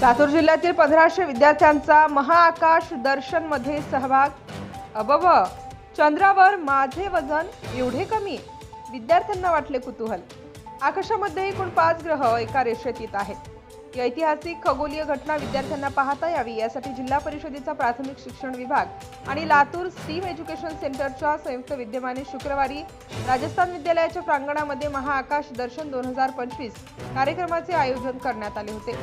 लातूर जिल्ह्यातील पंधराशे विद्यार्थ्यांचा महाआकाश दर्शनमध्ये सहभाग. अबब चंद्रावर माझे वजन एवढे कमी? विद्यार्थ्यांना वाटले कुतूहल. आकाशामध्ये एकूण पाच ग्रह एका रेषेत येत आहेत. ही ऐतिहासिक खगोलीय घटना विद्यार्थ्यांना पाहता यावी यासाठी जिल्हा परिषदेचा प्राथमिक शिक्षण विभाग आणि लातूर स्टीम एज्युकेशन सेंटरच्या संयुक्त विद्यमाने शुक्रवारी राजस्थान विद्यालयाच्या प्रांगणामध्ये महाआकाश दर्शन दोन हजार पंचवीस कार्यक्रमाचे आयोजन करण्यात आले होते.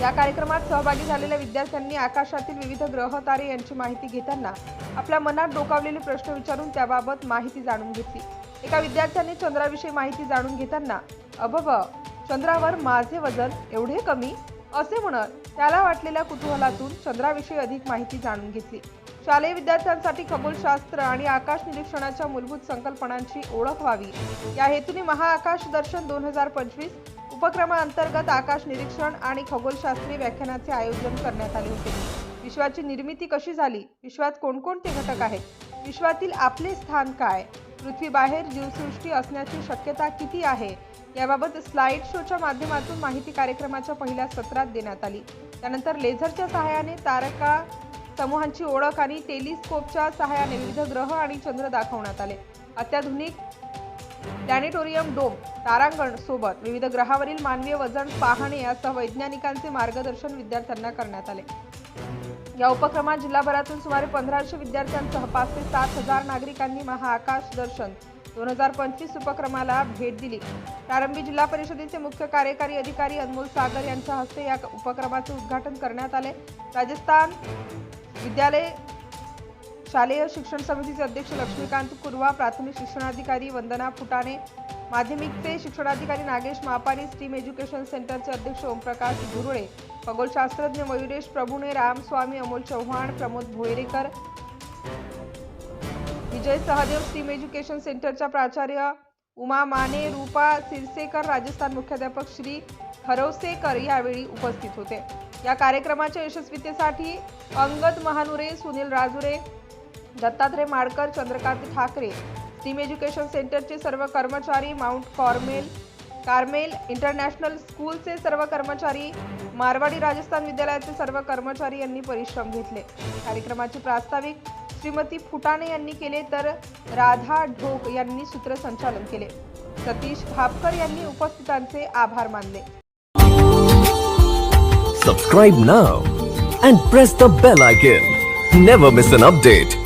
या कार्यक्रमात सहभागी झालेल्या विद्यार्थ्यांनी आकाशातील विविध ग्रह तारे यांची माहिती घेताना आपल्या मनात डोकावलेले प्रश्न विचारून त्याबाबत माहिती जाणून घेतली. एका विद्यार्थ्याने चंद्राविषयी माहिती जाणून घेताना अबब चंद्रावर माझे वजन एवढे कमी? असे म्हणत त्याला वाटलेल्या कुतूहलातून चंद्राविषयी अधिक माहिती जाणून घेतली. शालेय विद्यार्थ्यांसाठी खगोलशास्त्र आणि आकाश निरीक्षणाच्या मूलभूत संकल्पनांची ओळख व्हावी. या हेतूने महाआकाश दर्शन दोन हजार पंचवीस उपक्रमाअंतर्गत आकाश निरीक्षण आणि खगोलशास्त्री व्याख्यानाचे आयोजन करण्यात आले होते. विश्वाची निर्मिती कशी झाली? विश्वात कोणकोणते घटक आहेत? विश्वातील आपले स्थान काय? पृथ्वीबाहेर जीवसृष्टी असण्याची शक्यता किती आहे? याबाबत स्लाइड शोच्या माध्यमातून माहिती कार्यक्रमाच्या पहिल्या सत्रात देण्यात आली. त्यानंतर लेझरच्या सहाय्याने तारका समूहांची ओळख आणि टेलिस्कोपच्या सहाय्याने विविध ग्रह आणि चंद्र दाखवण्यात आले. अत्याधुनिक प्लॅनेटोरियम डोम तारांगण सोबत विविध ग्रहावरील मानवीय वजन पाहणे यासह वैज्ञानिकांचे मार्गदर्शन विद्यार्थ्यांना करण्यात आले. या उपक्रमात जिल्हाभरातून सुमारे पंधराशे विद्यार्थ्यांसह पाच ते सात हजार नागरिकांनी महाआकाश दर्शन दोन हजार पंचवीस उपक्रमाला भेट दिली. प्रारंभी जिल्हा परिषदेचे मुख्य कार्यकारी अधिकारी अनमोल सागर यांच्या हस्ते या उपक्रमाचे उद्घाटन करण्यात आले. राजस्थान विद्यालय शालेय शिक्षण समितीचे अध्यक्ष लक्ष्मीकांत कुरवा प्राथमिक शिक्षणाधिकारी वंदना फुटाणे माध्यमिकचे शिक्षणाधिकारी नागेश मापारी स्टीम एज्युकेशन सेंटरचे अध्यक्ष ओमप्रकाश गुरुळे खगोलशास्त्रज्ञ मयुरेश प्रभुणे रामस्वामी अमोल चव्हाण प्रमोद भोयरेकर विजय सहदेव स्टीम एज्युकेशन सेंटरच्या प्राचार्य उमा माने रूपा सिरसेकर राजस्थान मुख्याध्यापक श्री खरवसेकर यावेळी उपस्थित होते. या कार्यक्रमाच्या यशस्वीतेसाठी अंगद महानुरे सुनील राजुरे दत्तात्रय माडकर चंद्रकांत ठाकरे. स्टीम एज्युकेशन सेंटरचे सर्व कर्मचारी माउंट कॉर्मेल कार्मेल इंटरनॅशनल स्कूलचे सर्व कर्मचारी मारवाडी राजस्थान विद्यालयाचे सर्व कर्मचारी यांनी परिश्रम घेतले. कार्यक्रमाचे प्रास्ताविक श्रीमती फुटाणे यांनी केले तर राधा ढोक यांनी सूत्रसंचालन केले. सतीश भापकर यांनी उपस्थितांचे आभार मानले. Subscribe now and press the bell icon never miss an update